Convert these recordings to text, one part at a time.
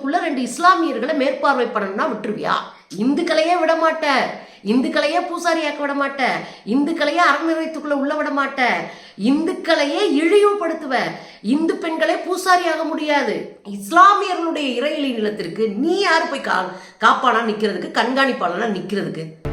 அறநிலையத்துக்குள்ள ரெண்டு இஸ்லாமியர்களை மேற்பார்வை பண்ணணும்னா விட்டுருவியா? இந்துக்களையே விட மாட்ட இந்துக்களையே பூசாரியாக்க விட மாட்ட இந்துக்களையே அறநிலையத்துக்குள்ள உள்ள விட மாட்ட இந்துக்களையே இழிவுபடுத்துவ. இந்து பெண்களே பூசாரியாக முடியாது. இஸ்லாமியர்களுடைய இறையிலை நிலத்திற்கு நீ யாரு போய் கா காப்பானா நிக்கிறதுக்கு கண்காணிப்பாளனா நிக்கிறதுக்கு?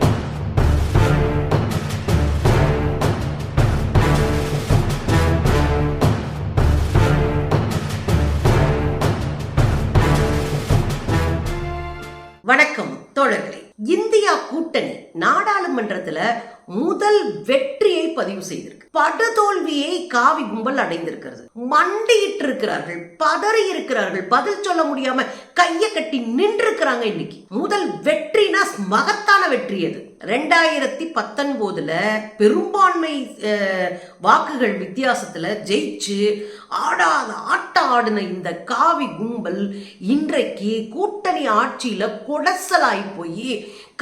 தோழர்களே இந்தியா கூட்டணி நாடாளுமன்றத்துல முதல் வெற்றியை பதிவு செய்திருக்கு. படுதோல்வியை காவி கும்பல் அடைந்திருக்கிறது. மண்டியிட்டு இருக்கிறார்கள் பதறி இருக்கிறார்கள் பதில் சொல்ல முடியாம கைய கட்டி நின்றுக்கிறாங்க இன்னைக்கு. முதல் வெற்றினா மகத்தான வெற்றி அது. ரெண்டாயிரத்தி பத்தொன்பதுல பெரும்பான்மை வாக்குகள் வித்தியாசத்துல ஜெயிச்சு ஆடாத ஆட்டம் ஆடின இந்த காவி கும்பல் இன்றைக்கு கூட்டணி ஆட்சியில கொடசலாய் போய்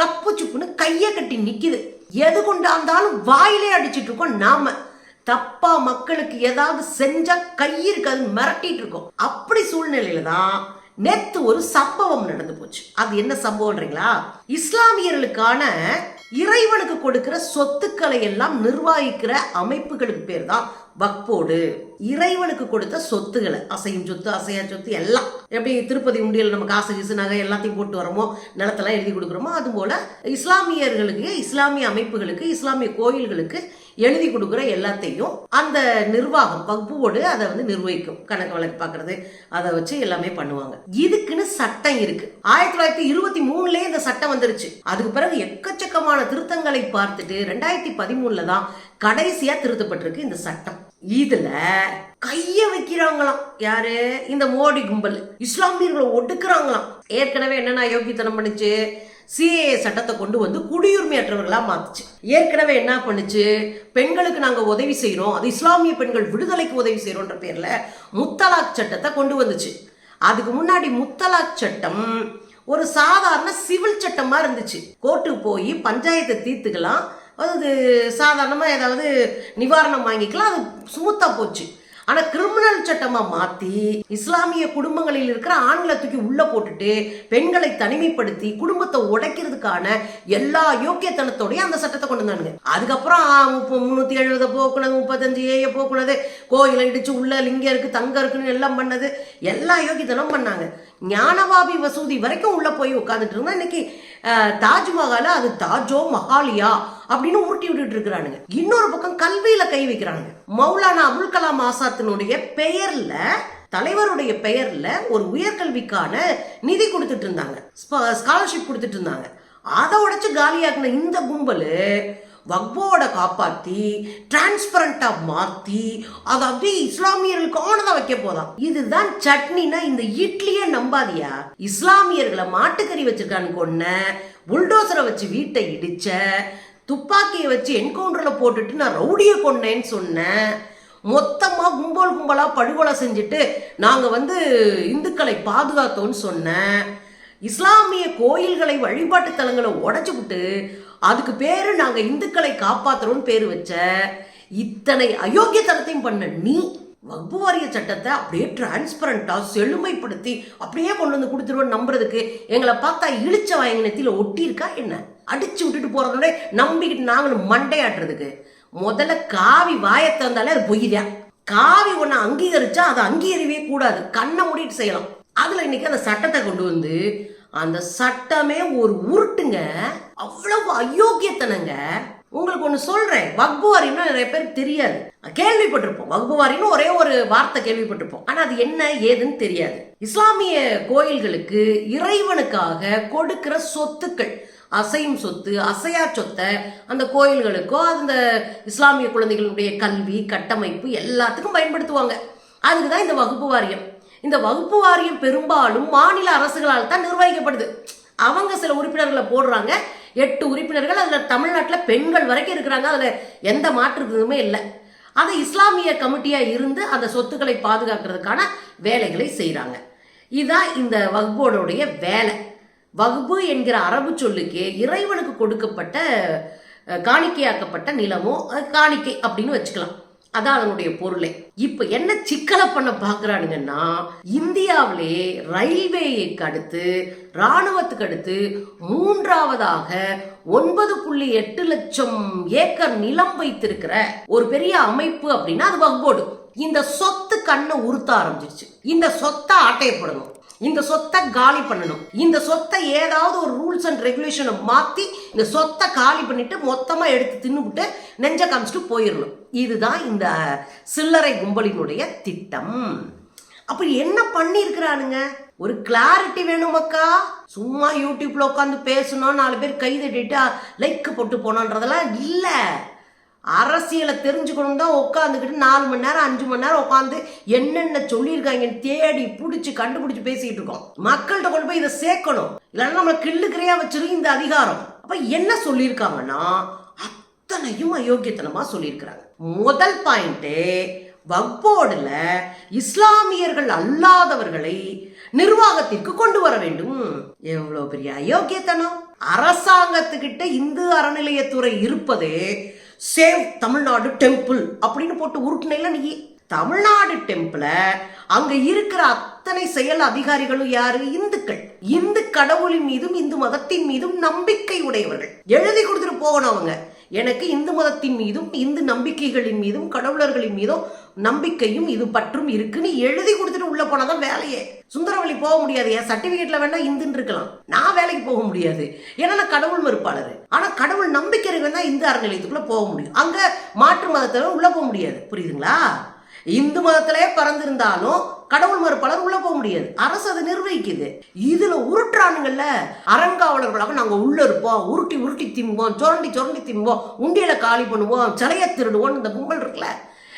கப்பு சுப்புன்னு கைய கட்டி நிக்குது. எது கொண்டாந்தாலும் வாயிலே அடிச்சிட்டு இருக்கோம் நாம. தப்பா மக்களுக்கு ஏதாவது செஞ்சா கை இருக்காது மிரட்டிட்டு இருக்கோம். அப்படி சூழ்நிலையில தான் நேத்து ஒரு சம்பவம் நடந்து போச்சு. அது என்ன சம்பவம்ன்றீங்களா? இஸ்லாமியர்களுக்கான இறைவனுக்கு கொடுக்கிற சொத்துக்களை எல்லாம் நிர்வகிக்கிற அமைப்புகளுக்கு பேர் தான் வக்போடு. இறைவனுக்கு கொடுத்த சொத்துக்களை அசையும் சொத்து அசையா சொத்து எல்லாம். எப்படி திருப்பதி உண்டியல் நம்ம காசு கீசு நகை எல்லாத்தையும் போட்டு வரோமோ நிலத்தெல்லாம் எழுதி கொடுக்குறோமோ அது போல இஸ்லாமியர்களுக்கு இஸ்லாமிய அமைப்புகளுக்கு இஸ்லாமிய கோயில்களுக்கு எழுதி கொடுக்குற எல்லாத்தையும் அந்த நிர்வாகம் வகுப்போடு அதை வந்து நிர்வகிக்கும். கணக்கு வழக்கு பார்க்கறது அதை வச்சு எல்லாமே பண்ணுவாங்க. இதுக்குன்னு சட்டம் இருக்கு. ஆயிரத்தி தொள்ளாயிரத்தி இருபத்தி மூணுலேயே இந்த சட்டம் வந்துருச்சு. அதுக்கு பிறகு எக்கச்சக்கமான திருத்தங்களை பார்த்துட்டு ரெண்டாயிரத்தி பதிமூணுல தான் கடைசியா திருத்தப்பட்டிருக்கு இந்த சட்டம். இதுல கைய வைக்கிறாங்களாம். யாரு? இந்த மோடி கும்பல். இஸ்லாமியர்களை ஒடுக்குறாங்களாம். ஏற்கனவே என்னென்ன யோகித்தனம் பண்ணுச்சு? சிஏ சட்டத்தை கொண்டு வந்து குடியுரிமையற்றவர்களா மாத்துச்சு. ஏற்கனவே என்ன பண்ணுச்சு? பெண்களுக்கு நாங்கள் உதவி செய்கிறோம் அது இஸ்லாமிய பெண்கள் விடுதலைக்கு உதவி செய்கிறோன்ற பேரில் முத்தலாக் சட்டத்தை கொண்டு வந்துச்சு. அதுக்கு முன்னாடி முத்தலாக் சட்டம் ஒரு சாதாரண சிவில் சட்டமாக இருந்துச்சு. கோர்ட்டுக்கு போய் பஞ்சாயத்தை தீர்த்துக்கலாம். அது சாதாரணமாக ஏதாவது நிவாரணம் வாங்கிக்கலாம். அது சுமுத்தாக போச்சு. ஆனா கிரிமினல் சட்டமா மாத்தி இஸ்லாமிய குடும்பங்களில் இருக்கிற ஆண்களை தூக்கி உள்ள போட்டுட்டு பெண்களை தனிமைப்படுத்தி குடும்பத்தை உடைக்கிறதுக்கான எல்லா யோக்கியத்தனத்தோடய அந்த சட்டத்தை கொண்டு வந்தானுங்க. அதுக்கப்புறம் முப்ப- முன்னூத்தி எழுபதை போக்குனது முப்பத்தஞ்சு ஏய போக்குனது கோயிலை இடிச்சு உள்ள லிங்கம் இருக்கு தங்கம் இருக்குன்னு எல்லாம் பண்ணது எல்லா யோக்கியத்தனம் பண்ணாங்க. ஞானவாபி வசூதி வரைக்கும் உள்ள போய் உட்காந்துட்டு இருந்தா இன்னைக்கு தாஜ்மஹால அது தாஜோ மஹாலியா அப்படின்னு உருட்டி விட்டுட்டு இருக்கிறானுங்க. இன்னொரு பக்கம் கல்வியில கை வைக்கிறானுங்க. மௌலானா அபுல் கலாம் ஆசாத்தினுடைய பெயர்ல தலைவருடைய பெயர்ல ஒரு உயர்கல்விக்கான நிதி கொடுத்துட்டு இருந்தாங்க. ஸ்காலர்ஷிப் கொடுத்துட்டு இருந்தாங்க. அதை உடைச்சு காலியாக்குன இந்த கும்பல் வக்போட காப்பாத்தி டிரான்ஸ்பரண்டா மாத்தி அதை அப்படியே இஸ்லாமியர்களுக்கு ஆனதா வைக்க போதாம் இதுதான் சட்னினா இந்த இட்லியே நம்பாதியா? இஸ்லாமியர்களை மாட்டுக்கறி வச்சிருக்கான்னு கொன்ன புல்டோசரை வச்சு வீட்டை இடிச்ச துப்பாக்கியை வச்சு என்கவுண்டர்ல போட்டுட்டு நான் ரவுடியை கொன்னேன்னு சொன்னேன் மொத்தமா கும்பல் கும்பலா படுகொலை செஞ்சுட்டு நாங்க வந்து இந்துக்களை பாதுகாத்தோம்னு சொன்னேன் இஸ்லாமிய கோயில்களை வழிபாட்டு தலங்களை உடச்சி விட்டு அதுக்கு பேரு நாங்க இந்துக்களை காப்பாத்துறோம்னு பேரு வச்ச இத்தனை அயோக்கியத்தனத்தையும் பண்ண நீ வகுப்பு வாரிய சட்டத்தை அப்படியே டிரான்ஸ்பரண்டா செழுமைப்படுத்தி அப்படியே கொண்டு வந்து கொடுத்துருவோம் நம்புறதுக்கு எங்களை பார்த்தா இழிச்ச வாங்கினத்தில ஒட்டியிருக்கா என்ன? அடிச்சு விட்டுட்டு போறதோட நம்பிக்கிட்டு நாங்களும் மண்டையாட்டுறதுக்கு. முதல்ல காவி வாயை திறந்தாலே அது பொய்தான் காவி ஒன்று அங்கீகரிச்சா அதை அங்கீகரிவே கூடாது. கண்ணை மூடிட்டு செய்யலாம். அதில் இன்னைக்கு அந்த சட்டத்தை கொண்டு வந்து அந்த சட்டமே ஒரு உருட்டுங்க. அவ்வளவு அயோக்கியத்தனங்க. உங்களுக்கு ஒன்று சொல்கிறேன் வக்புவாரின்னு நிறைய பேருக்கு தெரியாது. கேள்விப்பட்டிருப்போம். வக்புவாரின்னு ஒரே ஒரு வார்த்தை கேள்விப்பட்டிருப்போம். ஆனால் அது என்ன ஏதுன்னு தெரியாது. இஸ்லாமிய கோயில்களுக்கு இறைவனுக்காக கொடுக்கிற சொத்துக்கள் அசையும் சொத்து அசையா சொத்தை அந்த கோயில்களுக்கோ அந்த இஸ்லாமிய குழந்தைகளுடைய கல்வி கட்டமைப்பு எல்லாத்துக்கும் பயன்படுத்துவாங்க. அதுக்கு தான் இந்த வகுப்பு வாரியம் இந்த வகுப்பு வாரியம் பெரும்பாலும் மாநில அரசுகளால் தான் நிர்வகிக்கப்படுது. அவங்க சில உறுப்பினர்களை போடுறாங்க. எட்டு உறுப்பினர்கள் அதில் தமிழ்நாட்டில் பெண்கள் வரைக்கும் இருக்கிறாங்க. அதில் எந்த மாற்றுறதுமே இல்லை. அது இஸ்லாமிய கமிட்டியாக இருந்து அந்த சொத்துக்களை பாதுகாக்கிறதுக்கான வேலைகளை செய்கிறாங்க இதுதான் இந்த வகுப்போடைய வேலை. வகுப்பு என்கிற அரபு சொல்லுக்கு இறைவனுக்கு கொடுக்கப்பட்ட காணிக்கையாக்கப்பட்ட நிலமோ காணிக்கை அப்படின்னு வச்சுக்கலாம். அதான் அதனுடைய பொருளை. இப்ப என்ன சிக்கலை பண்ண பாக்குறானுங்கன்னா இந்தியாவிலே ரயில்வேக்கு அடுத்து ராணுவத்துக்கு அடுத்து மூன்றாவதாக ஒன்பது புள்ளி எட்டு லட்சம் ஏக்கர் நிலம் வைத்திருக்கிற ஒரு பெரிய அமைப்பு அப்படின்னா அது வக்போர்டு. இந்த சொத்து கண்ணை உறுத்த ஆரம்பிச்சிருச்சு. இந்த சொத்தை ஆட்டையப்படணும் இந்த சொத்தை காலி பண்ணணும். இந்த சொத்தை ஏதாவது ஒரு ரூல்ஸ் அண்ட் ரெகுலேஷனை மாற்றி இந்த சொத்தை காலி பண்ணிட்டு மொத்தமாக எடுத்து தின்னுபிட்டு நெஞ்ச காமிச்சிட்டு போயிடணும் இதுதான் இந்த சில்லறை கும்பலினுடைய திட்டம். அப்படி என்ன பண்ணியிருக்கிறானுங்க? ஒரு கிளாரிட்டி வேணுமக்கா சும்மா யூடியூப்ல உட்காந்து பேசணும் நாலு பேர் கை தட்டிட்டு லைக் போட்டு போனோன்றதெல்லாம் இல்லை. அரசியலை தெரிஞ்சுக்கணும் தான் உட்காந்துக்கிட்டு நாலு மணி நேரம் அஞ்சு மணி நேரம் உட்காந்து என்னென்ன சொல்லியிருக்காங்கன்னு தேடி பிடிச்சி கண்டுபிடிச்சி பேசிக்கிட்டு இருக்கோம். மக்கள்கிட்ட கொண்டு போய் இதை சேர்க்கணும். இல்லைன்னா நம்மளை கிள்ளுக்கிறையா வச்சிருக்கு இந்த அதிகாரம். அப்போ என்ன சொல்லியிருக்காங்கன்னா அத்தனையும் அயோக்கியத்தனமாக சொல்லியிருக்கிறாங்க. முதல் பாயிண்ட்டு வக்போர்டில் இஸ்லாமியர்கள் அல்லாதவர்களை நிர்வாகத்திற்கு கொண்டு வர வேண்டும். எவ்வளோ பெரிய அயோக்கியத்தனம். அரசாங்கத்துக்கிட்ட இந்து அறநிலையத்துறை இருப்பதே சேவ் தமிழ்நாடு டெம்பிள் அப்படின்னு போட்டு உருட்டுனைல நீ. தமிழ்நாடு டெம்பிளை அங்க இருக்கிற அத்தனை செயல் அதிகாரிகளும் யாரு? இந்துக்கள். இந்து கடவுளின் மீதும் இந்து மதத்தின் மீதும் நம்பிக்கை உடையவர்கள். எழுதி கொடுத்துட்டு போகணும் அவங்க. எனக்கு இந்து மதத்தின் மீதும் இந்து நம்பிக்கைகளின் மீதும் கடவுளர்களின் மீதும் நம்பிக்கையும் இது பற்றும் இருக்குன்னு எழுதி கொடுத்துட்டு உள்ள போனாதான் வேலையே. சுந்தரவழி போக முடியாது. என் சர்டிபிகேட்ல வேணா இந்துன்னு இருக்கலாம். நான் வேலைக்கு போக முடியாது. ஏன்னா நான் கடவுள் மறுப்பாளர். ஆனா கடவுள் நம்பிக்கை இருக்கு இந்து அறநிலையத்துக்குள்ள போக முடியும். அங்க மாற்று மதத்தில் உள்ள போக முடியாது. புரியுதுங்களா? இந்து மதத்திலே பறந்திருந்தாலும் கடவுள் மறுப்பாளர் உள்ள போக முடியாது. அரசு அதை நிர்வகிக்குது. இதுல உருட்டுறானுங்கல்ல அறங்காவலர்களாக நாங்க உள்ள இருப்போம். உருட்டி உருட்டி திம்போம். சுரண்டி சுரண்டி திம்போம். உண்டியல காலி பண்ணுவோம். சிலைய திருடுவோம் இந்த கும்பல் இருக்குல்ல.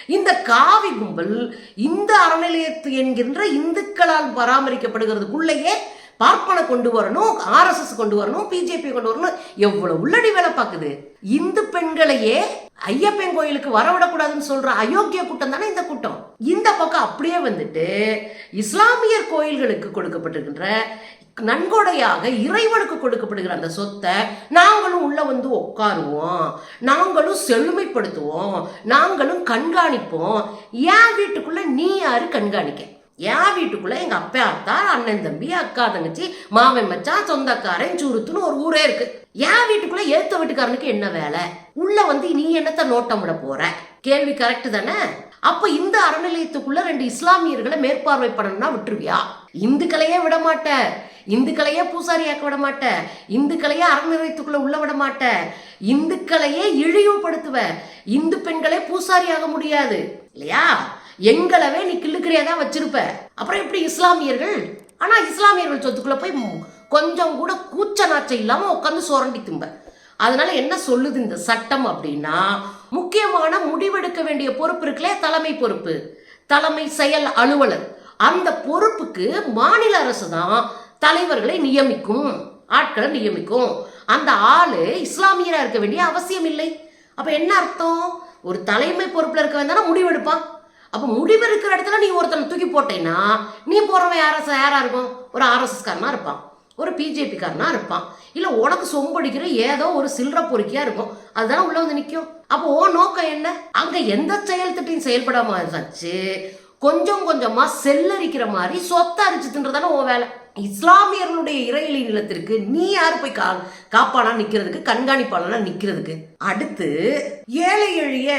இந்த காவி கும்பல் இந்த அறநிலையத்து என்கின்ற இந்துக்களால் பராமரிக்கப்படுகிறதுக்குள்ளேயே பார்ப்பனை கொண்டு வரணும் ஆர்எஸ்எஸ் கொண்டு வரணும் பிஜேபி கொண்டு வரணும். எவ்வளவு உள்ளடி வேலை பார்க்குது? இந்து பெண்களையே ஐயப்பன் கோயிலுக்கு வரவிடக்கூடாதுன்னு சொல்ற அயோக்கிய கூட்டம் தானே இந்த கூட்டம். இந்த பக்கம் அப்படியே வந்துட்டு இஸ்லாமியர் கோயில்களுக்கு கொடுக்கப்பட்டிருக்கின்ற நன்கொடையாக இறைவனுக்கு கொடுக்கப்படுகிற அந்த சொத்தை நாங்களும் உள்ள வந்து உட்காருவோம். நாங்களும் செழுமைப்படுத்துவோம். நாங்களும் கண்காணிப்போம். என் வீட்டுக்குள்ள நீ யாரு கண்காணிக்க? என் வீட்டுக்குள்ளே எங்க அப்பா அத்தா அண்ணன் தம்பி அக்கா தங்கச்சி மாமன் மச்சான் சொந்தக்காரன் சுருத்துன்னு ஒரு ஊரே இருக்கு. என் வீட்டுக்குள்ளே ஏத்த வீட்டுக்காரனுக்கு என்ன வேலை? உள்ள வந்து நீ என்னத்த நோட்டம் விட போற? கேள்வி கரெக்ட் தானே? அப்ப இந்த அறநிலையத்துக்குள்ள ரெண்டு இஸ்லாமியர்களை மேற்பார்வை பண்ணணும்னா விட்டுருவியா? இந்துக்களையே விட மாட்ட. இந்துக்களையே பூசாரியாக்க விட மாட்ட. இந்துக்களையே அறநிலையத்துக்குள்ள உள்ள விட மாட்ட. இந்துக்களையே இழிவுபடுத்துவ. இந்து பெண்களே பூசாரியாக முடியாது. இல்லையா? எங்களவே நீ கிள்ளுக்கிறியா தான் வச்சிருப்ப. அப்புறம் எப்படி இஸ்லாமியர்கள்? ஆனா இஸ்லாமியர்கள் சொத்துக்குள்ள போய் கொஞ்சம் கூட கூச்ச நாச்சம் இல்லாம உட்காந்து சுரண்டி திம்ப. அதனால என்ன சொல்லுது இந்த சட்டம் அப்படின்னா முக்கியமான முடிவெடுக்க வேண்டிய பொறுப்பு இருக்குல்ல தலைமை பொறுப்பு. தலைமை செயல் அலுவலர். அந்த பொறுப்புக்கு மாநில அரசு தான் தலைவர்களை நியமிக்கும் ஆட்களை நியமிக்கும். அந்த ஆளு இஸ்லாமியராக இருக்க வேண்டிய அவசியம் இல்லை. அப்ப என்ன அர்த்தம்? ஒரு தலைமை பொறுப்பில் இருக்க வேண்டாம் முடிவெடுப்பான் அப்போ முடிவு இருக்கிற இடத்துல நீ ஒருத்தனை தூக்கி போட்டேன்னா நீ போகிறவன் யார யாராக இருக்கும்? ஒரு ஆர்எஸ்எஸ்காரனாக இருப்பான். ஒரு பிஜேபிக்காரனாக இருப்பான். இல்லை உனக்கு சொம்படிக்கிற ஏதோ ஒரு சில்லற பொறுக்கியாக இருக்கும். அதுதான் உள்ளே வந்து நிற்கும் அப்போ ஓ நோக்கம் என்ன? அங்கே எந்த செயல் திட்டையும் செயல்படாமல் வச்சு கொஞ்சம் கொஞ்சமாக செல்லரிக்கிற மாதிரி சொத்தை அரிச்சு தின்றதானே உன் வேலை. இஸ்லாமியர்களுடைய இறையிலி நிலத்திற்கு நீ யார் போய் கா காப்பானா நிக்கிறதுக்கு கண்காணிப்பாளனா நிக்கிறதுக்கு? அடுத்து ஏழை எளிய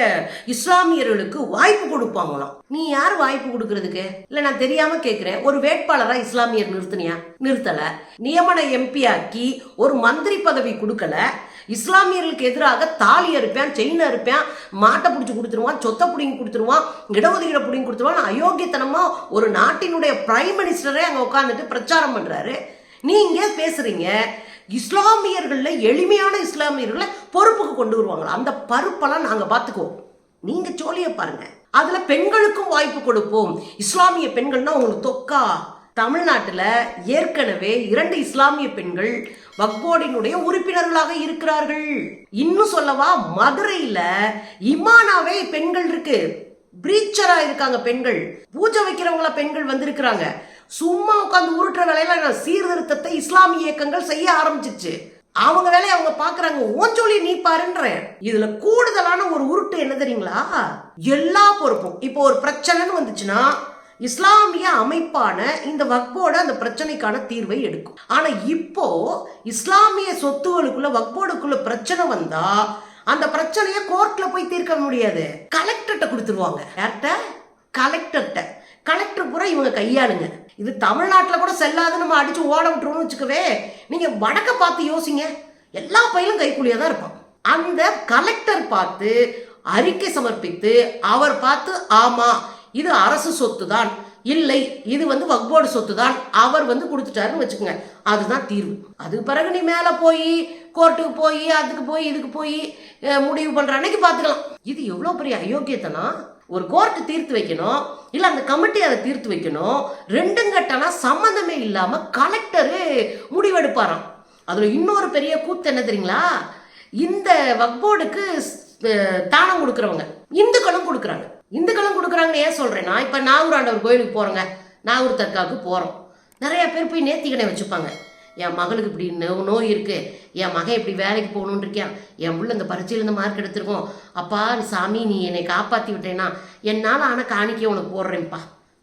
இஸ்லாமியர்களுக்கு வாய்ப்பு கொடுப்பாங்களாம். நீ யார் வாய்ப்பு கொடுக்கறதுக்கு? இல்ல நான் தெரியாம கேக்குறேன். ஒரு வேட்பாளரா இஸ்லாமியர் நிறுத்தினியா? நிறுத்தல. நியமன எம்பி ஆக்கி ஒரு மந்திரி பதவி கொடுக்கல. இஸ்லாமியர்களுக்கு எதிராக தாலி அறுப்பேன் செயின் அறுப்பேன் மாட்டை பிடிச்சி கொடுத்துருவான் சொத்தை பிடிங்கி கொடுத்துருவான் இடஒதுக்கீடு பிடிங்கி கொடுத்துருவான். அயோக்கியத்தனமாக ஒரு நாட்டினுடைய பிரைம் மினிஸ்டரே அங்கே உட்காந்துட்டு பிரச்சாரம் பண்ணுறாரு நீங்கள் பேசுகிறீங்க இஸ்லாமியர்களில் எளிமையான இஸ்லாமியர்களை பொறுப்புக்கு கொண்டு வருவாங்களா? அந்த பருப்பெல்லாம் நாங்கள் பார்த்துக்குவோம் நீங்கள் சோழியை பாருங்கள் அதில் பெண்களுக்கும் வாய்ப்பு கொடுப்போம். இஸ்லாமிய பெண்கள்னா உங்களுக்கு தொக்கா? தமிழ்நாட்டில் ஏற்கனவே இரண்டு இஸ்லாமிய பெண்கள் வக்போர்டினுடைய உறுப்பினர்களாக இருக்கிறார்கள். இன்னும் சொல்லவா மதுரையில இமானாவே பெண்கள் இருக்கு. பிரீச்சரா இருக்காங்க பெண்கள். பூஜை வைக்கிறவங்கள பெண்கள் வந்திருக்கிறாங்க. சும்மா உட்காந்து உருட்டுற வேலையில சீர்திருத்தத்தை இஸ்லாமிய இயக்கங்கள் செய்ய ஆரம்பிச்சிச்சு. அவங்க வேலையை அவங்க பாக்குறாங்க ஓன் நீ பாருன்றேன். இதுல கூடுதலான ஒரு உருட்டு என்ன தெரியுங்களா? எல்லா பொறுப்பும். இப்போ ஒரு பிரச்சனைன்னு வந்துச்சுன்னா இஸ்லாமிய அமைப்பான இந்த வக்போட அந்த பிரச்சனைக்கான தீர்வை எடுக்கும். ஆனா இப்போ இஸ்லாமிய சொத்துகளுக்குள்ள வக்போடுக்குள்ள பிரச்சனை வந்தா அந்த பிரச்சனையை கோர்ட்ல போய் தீர்க்க முடியாது. கலெக்டர்கிட்ட கொடுத்துருவாங்க. யார்கிட்ட? கலெக்டர்கிட்ட கலெக்டர் பூரா இவங்க கையாளுங்க. இது தமிழ்நாட்டில் கூட செல்லாது நம்ம அடிச்சு ஓட விட்டுருவோம்னு வச்சுக்கவே நீங்க வடக்க பார்த்து யோசிங்க. எல்லா பையிலும் கைக்குள்ளியா தான் இருப்பான் அந்த கலெக்டர் பார்த்து அறிக்கை சமர்ப்பித்து அவர் பார்த்து ஆமா இது அரசு சொத்து தான் இல்லை இது வந்து வக்போர்டு சொத்து தான் அவர் வந்து கொடுத்துட்டாருன்னு வச்சுக்கோங்க. அதுதான் தீர்வு. அதுக்கு பிறகு நீ மேலே போய் கோர்ட்டுக்கு போய் அதுக்கு போய் இதுக்கு போய் முடிவு பண்ற அன்னைக்கு பார்த்துக்கலாம். இது எவ்வளோ பெரிய அயோக்கியத்தனா ஒரு கோர்ட்டு தீர்த்து வைக்கணும் இல்லை அந்த கமிட்டி அதை தீர்த்து வைக்கணும் ரெண்டும் கட்டனா சம்மந்தமே இல்லாமல் கலெக்டரு முடிவெடுப்பாராம். அதில் இன்னொரு பெரிய கூத்து என்ன தெரியுங்களா? இந்த வக்போர்டுக்கு தானம் கொடுக்குறவங்க. இந்துக்களும் கொடுக்குறாங்க. இந்துக்களும் கொடுக்குறாங்கன்னு ஏன் சொல்கிறேன்னா இப்போ நாகூர் ஆண்டவர் கோயிலுக்கு போகிறோங்க நாகூர் தர்காவுக்கு போகிறோம் நிறைய பேர் போய் நேர்த்திக்கடை வச்சுப்பாங்க. என் மகளுக்கு இப்படி நோ- நோய் இருக்குது என் மகன் இப்படி வேலைக்கு போகணுன்னு இருக்கியான். என் உள்ள இந்த பரீட்சையில் இந்த மார்க் எடுத்திருக்கோம். அப்பா சாமி நீ என்னை காப்பாற்றி விட்டேன்னா என்னால் ஆனால் காணிக்க உனக்கு போடுறேன்ப்பா.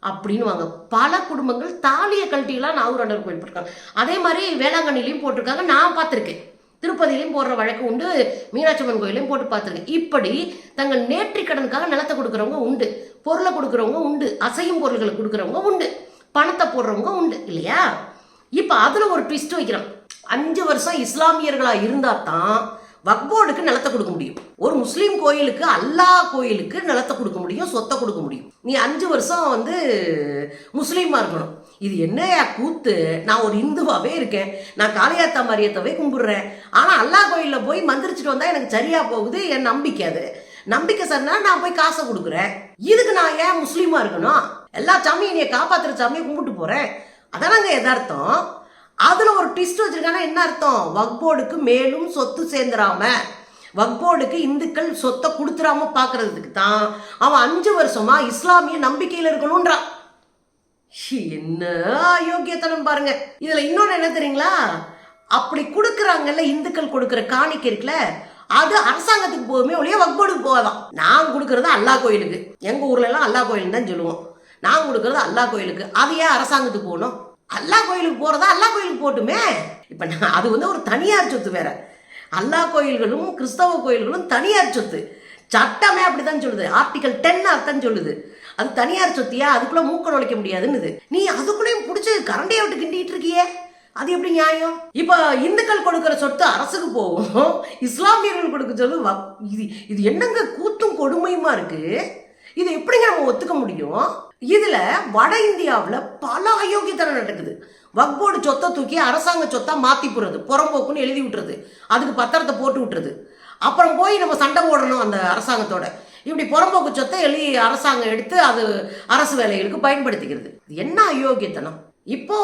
அப்படின்னு வாங்க பல குடும்பங்கள் தாலியை கழட்டிலாம் நாகூர் ஆண்டவர் கோயில் போட்டிருக்காங்க. அதே மாதிரி வேளாங்கண்ணிலையும் போட்டிருக்காங்க. நான் பார்த்துருக்கேன். திருப்பதியிலையும் போடுற வழக்கு உண்டு மீனாட்சி அம்மன் கோயிலையும் போட்டு பார்த்துருக்கேன் இப்படி தங்கள் நேற்றிக் கடனுக்காக நிலத்தை கொடுக்குறவங்க உண்டு பொருளை கொடுக்குறவங்க உண்டு அசையும் பொருள்களை கொடுக்குறவங்க உண்டு பணத்தை போடுறவங்க உண்டு இல்லையா? இப்போ அதில் ஒரு ட்விஸ்ட் வைக்கிறோம். அஞ்சு வருஷம் இஸ்லாமியர்களாக இருந்தால் தான் வக்போர்டுக்கு நிலத்தை கொடுக்க முடியும். ஒரு முஸ்லீம் கோயிலுக்கு அல்லாஹ் கோயிலுக்கு நிலத்தை கொடுக்க முடியும் சொத்தை கொடுக்க முடியும். நீ அஞ்சு வருஷம் வந்து முஸ்லீமாக இருக்கணும். இது என்னையா கூத்து? நான் ஒரு இந்துவாகவே இருக்கேன். நான் காளியாத்தா மரியத்தவே கும்பிடுறேன். ஆனால் அல்லாஹ் கோயிலில் போய் மந்திரிச்சிட்டு வந்தால் எனக்கு சரியாக போகுது என் நம்பிக்கை அது. நம்பிக்கை சரினா நான் போய் காசை கொடுக்குறேன். இதுக்கு நான் ஏன் முஸ்லீமாக இருக்கணும்? எல்லா சாமியும் என்னையை காப்பாற்றுற சாமியை கும்பிட்டு போகிறேன் அதானங்க எதார்த்தம் அதில் ஒரு ட்விஸ்ட் வச்சுருக்காங்கன்னா என்ன அர்த்தம்? வக்போர்டுக்கு மேலும் சொத்து சேர்ந்துடாம வக்போர்டுக்கு இந்துக்கள் சொத்தை கொடுத்துறாம பார்க்கறதுக்கு தான் அவன் அஞ்சு வருஷமாக இஸ்லாமிய நம்பிக்கையில் இருக்கணும்ன்றான். ஷி, என்ன அயோக்கியத்தனம் பாருங்க. இதில் இன்னொன்று என்ன தெரியுங்களா? அப்படி கொடுக்குறாங்கல்ல இந்துக்கள் கொடுக்குற காணிக்கை இருக்குல்ல அது அரசாங்கத்துக்கு போகுமே ஒழிய வக்போர்டுக்கு போகாதான் நான் கொடுக்குறது அல்லா கோயிலுக்கு. எங்கள் ஊர்லலாம் அல்லா அல்லாஹ் தான் சொல்லுவோம். நான் கொடுக்குறது அல்லா கோயிலுக்கு. அது ஏன் அரசாங்கத்துக்கு போகணும்? அல்லா கோயிலுக்கு போகிறதா அல்லாஹ் கோயிலுக்கு போட்டுமே? இப்போ நான் அது வந்து ஒரு தனியார் சொத்து வேற. அல்லாஹ் கோயில்களும் கிறிஸ்தவ கோயில்களும் தனியார் சொத்து. சட்டமே அப்படிதான் சொல்லுது. ஆர்டிகல் டென் அர்த்தம் சொல்லுது. அது தனியார் சொத்தியா? அதுக்குள்ளே மூக்க நுழைக்க முடியாதுன்னுது. நீ அதுக்குள்ளேயும் பிடிச்சி கரண்டையை விட்டு கிண்டிகிட்டு இருக்கியே? அது எப்படி நியாயம்? இப்போ இந்துக்கள் கொடுக்குற சொத்து அரசுக்கு போகும். இஸ்லாமியர்கள் கொடுக்க சொல்லு இது இது என்னங்க கூத்தும் கொடுமையுமா இருக்குது இது எப்படிங்க நம்ம ஒத்துக்க முடியும்? இதுல வட இந்தியாவில் பல அயோக்கியத்தனம் நடக்குது. வக்போர்டு சொத்தை தூக்கி அரசாங்க சொத்தா மாத்தி போடுறது. புறம்போக்குன்னு எழுதி விட்டுறது. அதுக்கு பத்திரத்தை போட்டு விட்டுறது. அப்புறம் போய் நம்ம சண்டை போடணும் அந்த அரசாங்கத்தோட. இப்படி புறம்போக்கு சொத்தை எழுதி அரசாங்கம் எடுத்து அது அரசு வேலைகளுக்கு பயன்படுத்திக்கிறது. என்ன அயோக்கியத்தனம்? இப்போ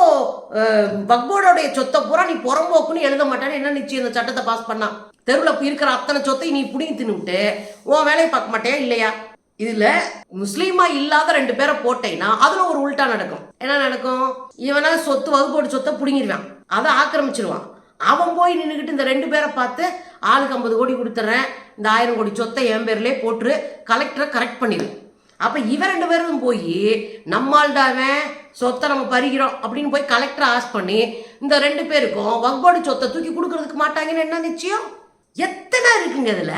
வக்போர்டோடைய சொத்தை பூரா நீ புறம்போக்குன்னு எழுத மாட்டேன்னு என்ன நிச்சயம்? இந்த சட்டத்தை பாஸ் பண்ணா. தெருவில் இருக்கிற அத்தனை சொத்தை நீ புடிங்கி தின்னுட்டு உன் வேலையை பார்க்க மாட்டேன் இல்லையா? இதுல முஸ்லீமா இல்லாத ரெண்டு பேரை போட்டேன்னா அதுல ஒரு உல்டா நடக்கும். என்ன நடக்கும்? இவனா சொத்து வகுப்போடு சொத்தை புடுங்கிடுவான். அதை ஆக்கிரமிச்சிருவான். அவன் போய் நின்றுக்கிட்டு இந்த ரெண்டு பேரை பார்த்து ஆளுக்கு ஐம்பது கோடி கொடுத்துட்றேன் இந்த ஆயிரம் கோடி சொத்தை என் பேர்லேயே போட்டு கலெக்டரை கரெக்ட் பண்ணிடு அப்ப இவன் ரெண்டு பேரும் போய் நம்மால்டாவன் சொத்தை நம்ம பறிக்கிறோம். அப்படின்னு போய் கலெக்டரை ஆஸ் பண்ணி இந்த ரெண்டு பேருக்கும் வக்போடு சொத்தை தூக்கி கொடுக்கறதுக்கு மாட்டாங்கன்னு என்ன நிச்சயம்? எத்தனை இருக்குங்க இதுல?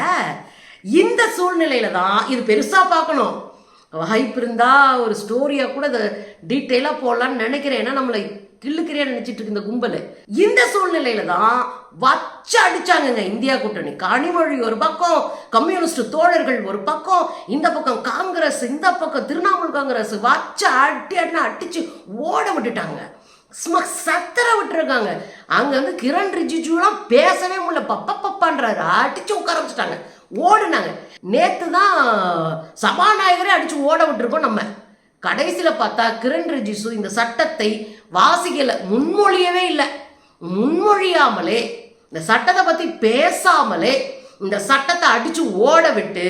இந்த சூழ்நிலையில தான் இது பெருசா பார்க்கணும். வாய்ப்பு இருந்தா ஒரு ஸ்டோரியா கூட அதை டீட்டெயிலா போடலாம்னு நினைக்கிறேன். ஏன்னா நம்மளை கிள்ளுக்கிறியா நினைச்சிட்டு இருக்கு இந்த கும்பல். இந்த சூழ்நிலையில தான் வச்சு அடிச்சாங்கங்க இந்தியா கூட்டணி. கனிமொழி ஒரு பக்கம் கம்யூனிஸ்ட் தோழர்கள் ஒரு பக்கம் இந்த பக்கம் காங்கிரஸ் இந்த பக்கம் திரிணாமுல் காங்கிரஸ் வச்சு அடி அடினா அடிச்சு ஓட விட்டுட்டாங்க. சும்மா சத்தர விட்டுருக்காங்க. அங்க வந்து கிரண் ரிஜிஜூலாம் பேசவே முடியல. பப்ப பப்பான்றாரு. அடிச்சு உட்கார வச்சுட்டாங்க. ஓடுனாங்க. நேற்று தான் சபாநாயகரே அடித்து ஓட விட்டுருக்கோம் நம்ம. கடைசியில் பார்த்தா கிரண் ரிஜிசு இந்த சட்டத்தை வாசிக்கலை. முன்மொழியவே இல்லை. முன்மொழியாமலே இந்த சட்டத்தை பற்றி பேசாமலே இந்த சட்டத்தை அடித்து ஓட விட்டு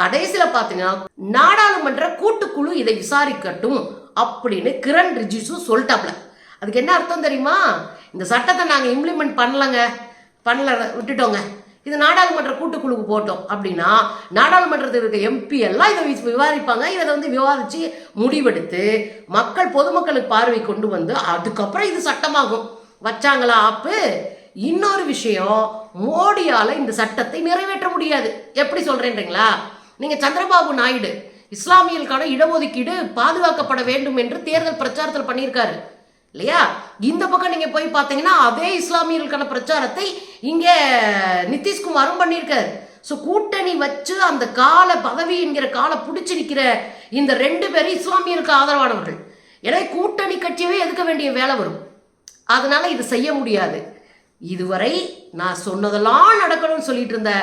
கடைசியில் பார்த்தீங்கன்னா நாடாளுமன்ற கூட்டுக்குழு இதை விசாரிக்கட்டும் அப்படின்னு கிரண் ரிஜிசு சொல்லிட்டாப்ல. அதுக்கு என்ன அர்த்தம் தெரியுமா? இந்த சட்டத்தை நாங்கள் இம்ப்ளிமெண்ட் பண்ணலங்க. பண்ணல விட்டுட்டோங்க. இது நாடாளுமன்ற கூட்டுக்குழுக்கு போட்டோம் அப்படின்னா நாடாளுமன்றத்தில் இருக்க எம்பி எல்லாம் இதை விவாதிப்பாங்க. இதை வந்து விவாதித்து முடிவெடுத்து மக்கள் பொதுமக்களுக்கு பார்வை கொண்டு வந்து அதுக்கப்புறம் இது சட்டமாகும். வச்சாங்களா ஆப்பு? இன்னொரு விஷயம் மோடியால் இந்த சட்டத்தை நிறைவேற்ற முடியாது. எப்படி சொல்கிறேன்றீங்களா நீங்கள் சந்திரபாபு நாயுடு இஸ்லாமியர்களுக்கான இடஒதுக்கீடு பாதுகாக்கப்பட வேண்டும் என்று தேர்தல் பிரச்சாரத்தில் பண்ணியிருக்காரு. இல்லையா? இந்த பக்கம் நீங்கள் போய் பார்த்தீங்கன்னா அதே இஸ்லாமியர்களுக்கான பிரச்சாரத்தை இங்கே நிதிஷ்குமாரும் பண்ணியிருக்காரு. ஸோ கூட்டணி வச்சு அந்த கால பதவி என்கிற காலை பிடிச்சி நிற்கிற இந்த ரெண்டு பேரும் இஸ்லாமியருக்கு ஆதரவானவர்கள். எனவே கூட்டணி கட்சியவே எதுக்க வேண்டிய வேலை வரும். அதனால இது செய்ய முடியாது. இதுவரை நான் சொன்னதெல்லாம் நடக்கணும்னு சொல்லிட்டு இருந்த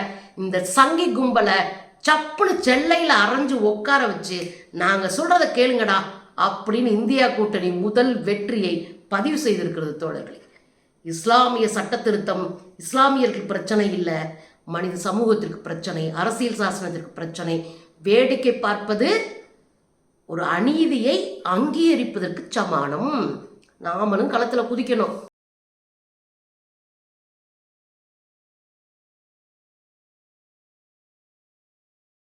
இந்த சங்கி கும்பலை சப்புனு செல்லையில் அரைஞ்சு உட்கார வச்சு நாங்கள் சொல்றதை கேளுங்கடா அப்படின்னு இந்தியா கூட்டணி முதல் வெற்றியை பதிவு செய்திருக்கிறது தோழர்களே. இஸ்லாமிய சட்ட திருத்தம் இஸ்லாமியர்களுக்கு பிரச்சனை இல்லை. மனித சமூகத்திற்கு பிரச்சனை அரசியல் சாசனத்திற்கு பிரச்சனை. வேடிக்கை பார்ப்பது ஒரு அநீதியை அங்கீகரிப்பதற்கு சமானம். நாமளும் களத்தில் குதிக்கணும்.